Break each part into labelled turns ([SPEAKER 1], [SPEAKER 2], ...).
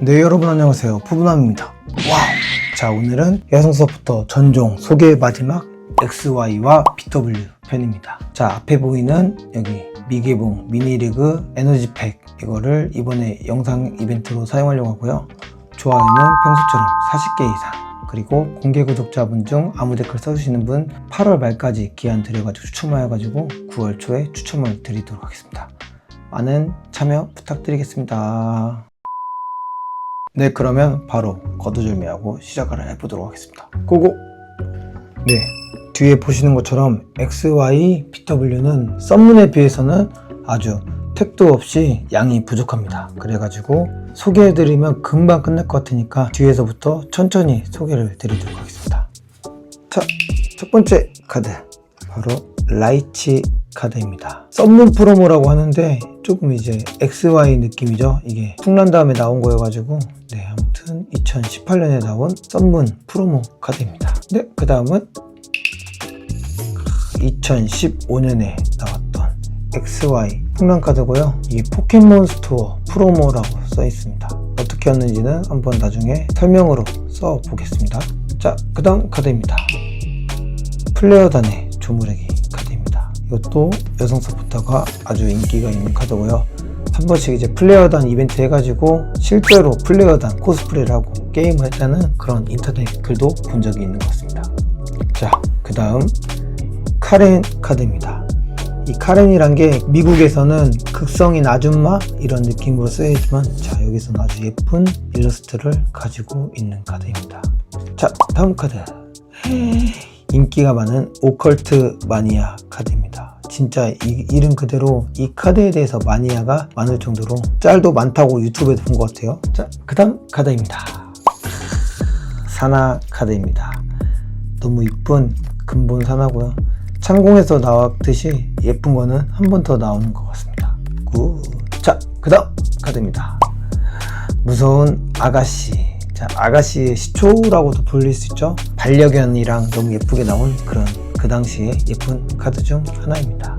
[SPEAKER 1] 네 여러분 안녕하세요. 푸브남입니다. 와우. 자 오늘은 여성서부터 전종 소개 마지막 XY와 BW 편입니다. 자 앞에 보이는 여기 미개봉 미니리그 에너지팩 이거를 이번에 영상 이벤트로 사용하려고 하고요. 좋아요는 평소처럼 40개 이상 그리고 공개 구독자분 중 아무 댓글 써주시는 분 8월 말까지 기한 드려가지고 추첨하여가지고 9월 초에 추첨을 드리도록 하겠습니다. 많은 참여 부탁드리겠습니다 네, 그러면 바로 거두절미하고 시작을 해보도록 하겠습니다. 고고! 네, 뒤에 보시는 것처럼 XY, BW는 썸문에 비해서는 아주 택도 없이 양이 부족합니다. 그래가지고 소개해드리면 금방 끝날 것 같으니까 뒤에서부터 천천히 소개를 드리도록 하겠습니다. 자, 첫 번째 카드. 바로 라이치 카드입니다. 썸문 프로모라고 하는데 조금 이제 XY 느낌이죠. 이게 풍란 다음에 나온 거여가지고 네 아무튼 2018년에 나온 썸문 프로모 카드입니다. 네, 그 다음은 2015년에 나왔던 XY 풍란 카드고요. 이게 포켓몬 스토어 프로모라고 써 있습니다. 어떻게 했는지는 한번 나중에 설명으로 써 보겠습니다. 자, 그 다음 카드입니다. 플레어단의 카드입니다. 이것도 여성 서포터가 아주 인기가 있는 카드고요. 한 번씩 이제 플레어단 이벤트 해가지고 실제로 플레어단 코스프레를 하고 게임을 했다는 그런 인터넷 글도 본 적이 있는 것 같습니다. 자, 그 다음 카렌 카드입니다. 이 카렌이란 게 미국에서는 극성인 아줌마 이런 느낌으로 쓰여있지만 자 여기서는 아주 예쁜 일러스트를 가지고 있는 카드입니다. 자 다음 카드 인기가 많은 오컬트 마니아 카드입니다. 진짜 이, 이름 그대로 이 카드에 대해서 마니아가 많을 정도로 짤도 많다고 유튜브에도 본 것 같아요. 자, 그 다음 카드입니다. 사나 카드입니다. 너무 이쁜 근본 사나고요. 창공에서 나왔듯이 예쁜 거는 한 번 더 나오는 것 같습니다. 굿. 자, 그 다음 카드입니다. 무서운 아가씨. 자, 아가씨의 시초라고도 불릴 수 있죠. 반려견이랑 너무 예쁘게 나온 그런 그 당시에 예쁜 카드 중 하나입니다.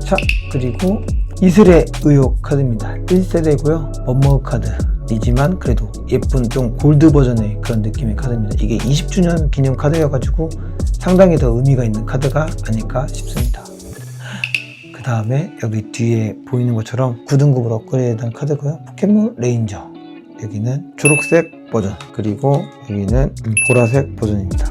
[SPEAKER 1] 자, 그리고 이슬의 의혹 카드입니다. 1세대고요. 원머 카드 이지만 그래도 예쁜 좀 골드 버전의 그런 느낌의 카드입니다. 이게 20주년 기념 카드여가지고 상당히 더 의미가 있는 카드가 아닐까 싶습니다. 그 다음에 여기 뒤에 보이는 것처럼 9등급으로 업그레이드한 카드고요. 포켓몬 레인저. 여기는 초록색 버전. 그리고 여기는 보라색 버전입니다.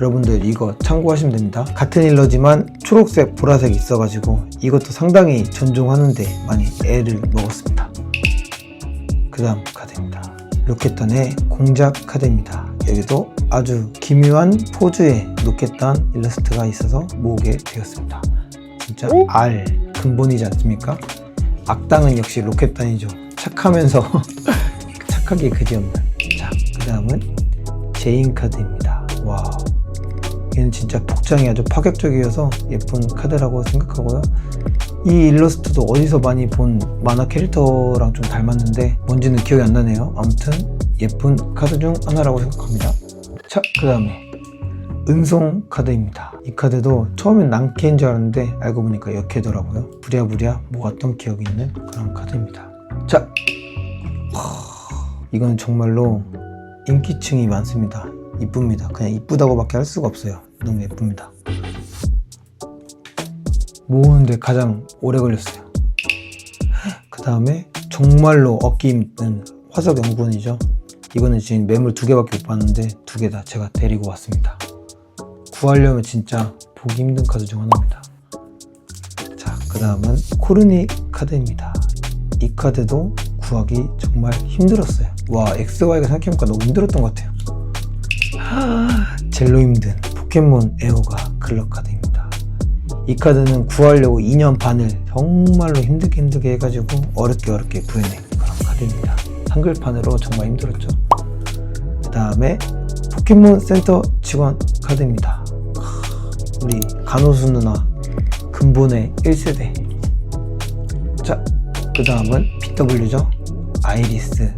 [SPEAKER 1] 여러분들 이거 참고하시면 됩니다. 같은 일러지만 초록색, 보라색이 있어가지고 이것도 상당히 존중하는데 많이 애를 먹었습니다. 그 다음 카드입니다. 로켓단의 공작 카드입니다. 여기도 아주 기묘한 포즈의 로켓단 일러스트가 있어서 모으게 되었습니다. 진짜 알 근본이지 않습니까? 악당은 역시 로켓단이죠. 착하면서 착하게 그지없는. 자, 그 다음은 제인 카드입니다. 와, 얘는 진짜 복장이 아주 파격적이어서 예쁜 카드라고 생각하고요. 이 일러스트도 어디서 많이 본 만화 캐릭터랑 좀 닮았는데 뭔지는 기억이 안 나네요. 아무튼 예쁜 카드 중 하나라고 생각합니다. 자, 그 다음에 은송 카드입니다. 이 카드도 처음엔 낭캐인 줄 알았는데 알고 보니까 역캐더라고요. 부랴부랴 모았던 기억이 있는 그런 카드입니다. 자, 이건 정말로 인기층이 많습니다. 이쁩니다. 그냥 이쁘다고밖에 할 수가 없어요. 너무 예쁩니다. 모으는데 가장 오래 걸렸어요. 그 다음에 정말로 얻기 힘든 화석 연구원이죠. 이거는 지금 매물 두 개밖에 못 봤는데 두 개 다 제가 데리고 왔습니다. 구하려면 진짜 보기 힘든 카드 중 하나입니다. 자, 그 다음은 코르니 카드입니다. 이 카드도 구하기 정말 힘들었어요. 와, XY가 생각해보니까 너무 힘들었던 것 같아요. 젤로 힘든 포켓몬 에오가 클럽 카드입니다. 이 카드는 구하려고 2년 반을 정말로 힘들게 힘들게 해가지고 어렵게 어렵게 구해낸 그런 카드입니다. 한글판으로 정말 힘들었죠. 그 다음에 포켓몬 센터 직원 카드입니다. 우리 간호수 누나 근본의 1세대. 자, 그 다음은 BW죠. 아이리스.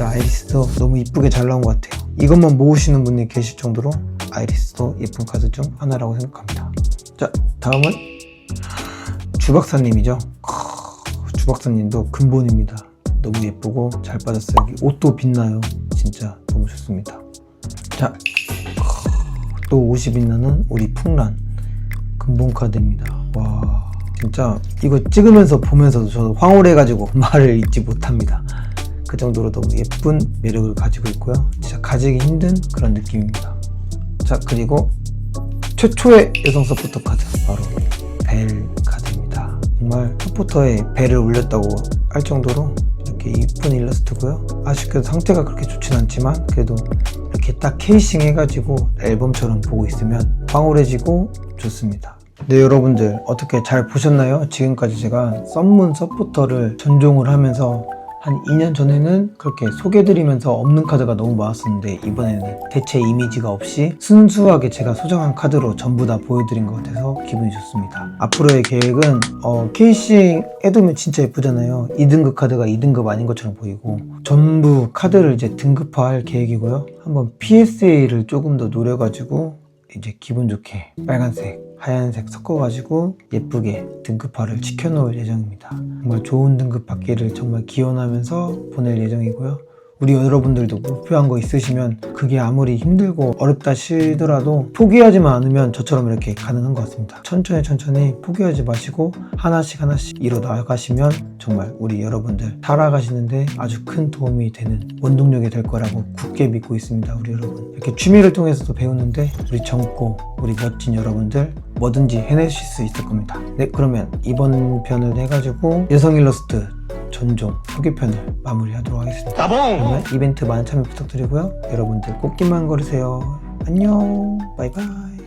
[SPEAKER 1] 자, 아이리스도 너무 이쁘게 잘 나온 것 같아요. 이것만 모으시는 분이 계실 정도로 아이리스도 예쁜 카드 중 하나라고 생각합니다. 자, 다음은 주박사님이죠. 크, 주박사님도 근본입니다. 너무 예쁘고 잘 빠졌어요. 여기 옷도 빛나요. 진짜 너무 좋습니다. 자, 또 옷이 빛나는 우리 풍란 근본 카드입니다. 와, 진짜 이거 찍으면서 보면서도 저도 황홀해가지고 말을 잊지 못합니다. 그 정도로 너무 예쁜 매력을 가지고 있고요. 진짜 가지기 힘든 그런 느낌입니다. 자, 그리고 최초의 여성 서포터 카드 바로 벨 카드입니다. 정말 서포터에 벨을 올렸다고 할 정도로 이렇게 이쁜 일러스트고요. 아쉽게도 상태가 그렇게 좋진 않지만 그래도 이렇게 딱 케이싱 해가지고 앨범처럼 보고 있으면 황홀해지고 좋습니다. 네 여러분들 어떻게 잘 보셨나요? 지금까지 제가 썸문 서포터를 전종을 하면서 한 2년 전에는 그렇게 소개드리면서 없는 카드가 너무 많았었는데 이번에는 대체 이미지가 없이 순수하게 제가 소장한 카드로 전부 다 보여드린 것 같아서 기분이 좋습니다. 앞으로의 계획은 어, 케이싱 해두면 진짜 예쁘잖아요. 2등급 카드가 2등급 아닌 것처럼 보이고 전부 카드를 이제 등급화할 계획이고요. 한번 PSA를 조금 더 노려가지고 이제 기분 좋게 빨간색, 하얀색 섞어가지고 예쁘게 등급화를 지켜놓을 예정입니다. 정말 좋은 등급 받기를 정말 기원하면서 보낼 예정이고요. 우리 여러분들도 목표한 거 있으시면 그게 아무리 힘들고 어렵다 시더라도 포기하지만 않으면 저처럼 이렇게 가능한 것 같습니다. 천천히 천천히 포기하지 마시고 하나씩 하나씩 이뤄 나가시면 정말 우리 여러분들 살아가시는데 아주 큰 도움이 되는 원동력이 될 거라고 굳게 믿고 있습니다. 우리 여러분 이렇게 취미를 통해서도 배우는데 우리 젊고 우리 멋진 여러분들 뭐든지 해내실 수 있을 겁니다. 네 그러면 이번 편을 해가지고 여성 일러스트 전종 소개편을 마무리하도록 하겠습니다. 그러면 이벤트 많은 참여 부탁드리고요. 여러분들 꽃길만 걸으세요. 안녕. 바이바이.